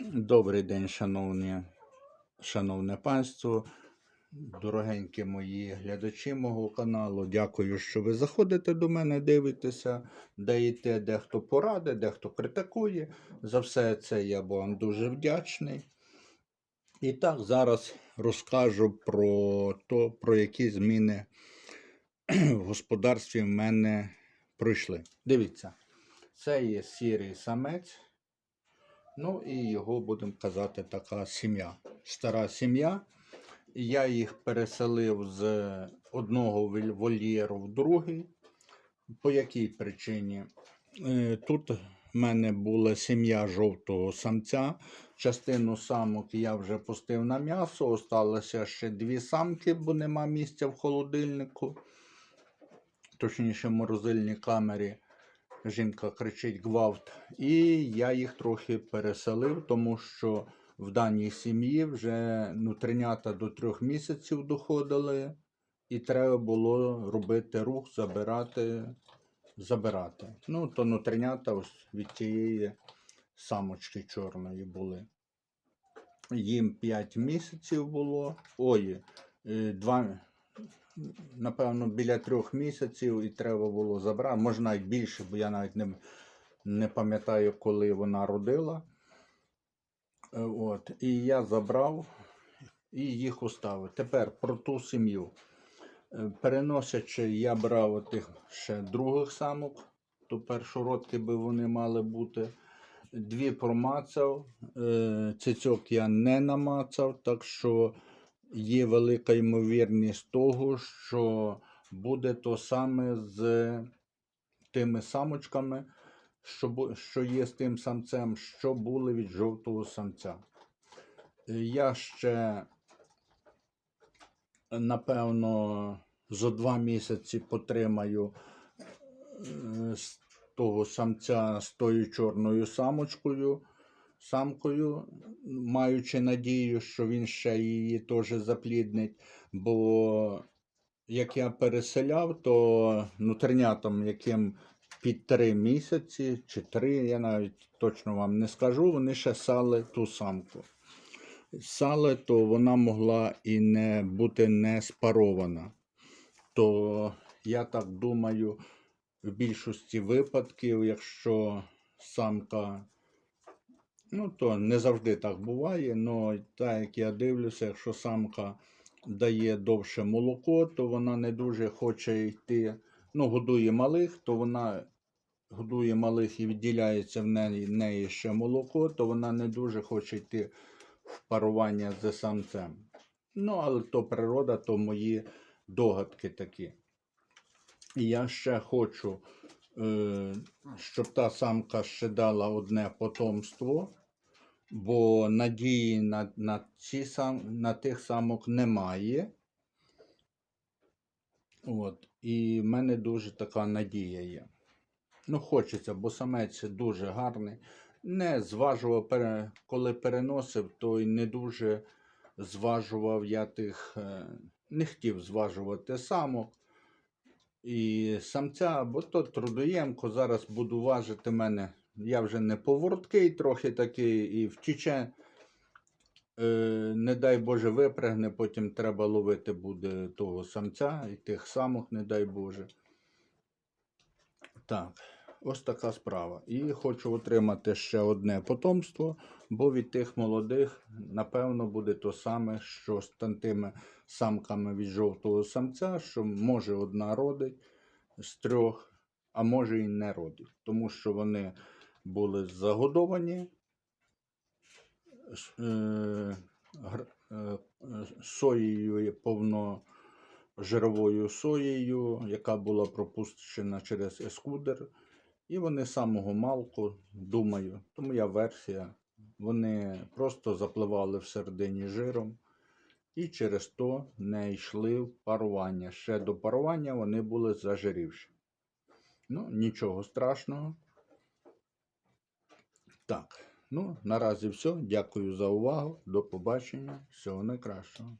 Добрий день, шановні, шановне панство, дорогенькі мої глядачі мого каналу. Дякую, що ви заходите до мене, дивитеся, даєте дехто поради, дехто критикує. За все це я вам дуже вдячний. І так, зараз розкажу про то, про які зміни в господарстві в мене пройшли. Дивіться, це є сірий самець. Ну і його, будемо казати, така сім'я. Стара сім'я. Я їх переселив з одного вольєру в другий. По якій причині? Е, Тут в мене була сім'я жовтого самця. Частину самок я вже пустив на м'ясо, осталося ще дві самки, бо нема місця в холодильнику, точніше, в морозильній камері. Жінка кричить гвалт. І я їх трохи переселив, тому що в даній сім'ї вже нутринята до трьох місяців доходили, і треба було робити рух, забирати, забирати. Ну, то нутринята ось від тієї самочки чорної були. Їм 5 місяців було. Ой, 2, напевно, біля трьох місяців і треба було забрати. Може навіть більше, бо я навіть не, не пам'ятаю, коли вона родила. Е, От, і я забрав і їх оставив. Тепер про ту сім'ю. Е, Переносячи, я брав отих ще других самок, то першородки би вони мали бути. Дві промацав, е, цицьок я не намацав, так що є велика ймовірність того, що буде то саме з тими самочками, що, що є з тим самцем, що були від жовтого самця. Е, Я ще, напевно, за два місяці потримаю е, з того самця з тою чорною самочкою, самкою, маючи надію, що він ще її теж запліднить. Бо як я переселяв, то нутринятам, яким під три місяці чи три, я навіть точно вам не скажу, вони ще сали ту самку. Сали, то вона могла і не бути не спарована. То я так думаю, в більшості випадків, якщо самка, ну то не завжди так буває, але так як я дивлюся, якщо самка дає довше молоко, то вона не дуже хоче йти, ну, годує малих, то вона годує малих і відділяється в неї, в неї ще молоко, то вона не дуже хоче йти в парування з самцем. Ну, але то природа, то мої догадки такі. Я ще хочу, е, щоб та самка ще дала одне потомство, бо надії на, на, ці сам, на тих самок немає. От. І в мене дуже така надія є. Ну, хочеться, бо самець дуже гарний. Не зважував, коли переносив, то й не дуже зважував я тих, е, не хотів зважувати самок і самця, бо то трудоємко. Зараз буду важити мене. Я вже не повороткий, трохи такий, і втіче, не дай Боже, випрягне, потім треба ловити буде того самця і тих самок, не дай Боже. Так, ось така справа. І хочу отримати ще одне потомство, бо від тих молодих, напевно, буде то саме, що з тан- тими самками від жовтого самця, що може одна родить з трьох, а може і не родить. Тому що вони були загодовані е, е, соєю повножировою соєю, яка була пропущена через ескудер. І вони самого малку, думаю, то моя версія, вони просто запливали всередині жиром і через то не йшли в парування. Ще до парування вони були зажирівші. Ну, нічого страшного. Так, ну, наразі все. Дякую за увагу. До побачення. Всього найкращого.